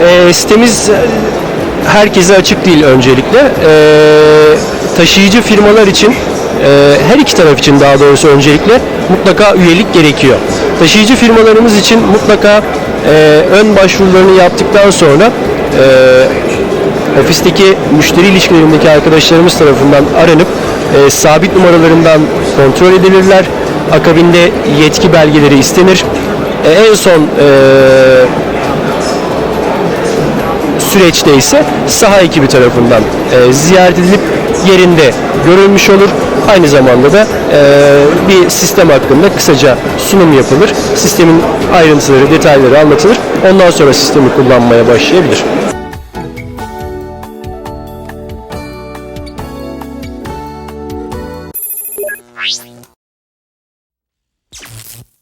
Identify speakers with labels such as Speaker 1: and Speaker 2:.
Speaker 1: E, sitemiz herkese açık değil öncelikle. E, taşıyıcı firmalar için, e, her iki taraf için daha doğrusu öncelikle mutlaka üyelik gerekiyor. Taşıyıcı firmalarımız için mutlaka e, ön başvurularını yaptıktan sonra e, ofisteki müşteri ilişkilerindeki arkadaşlarımız tarafından aranıp e, sabit numaralarından kontrol edilirler. Akabinde yetki belgeleri istenir. E, en son e, süreçte ise saha ekibi tarafından e, ziyaret edilip yerinde görülmüş olur. Aynı zamanda da e, bir sistem hakkında kısaca sunum yapılır. Sistemin ayrıntıları, detayları anlatılır. Ondan sonra sistemi kullanmaya başlayabilir. Mm-hmm.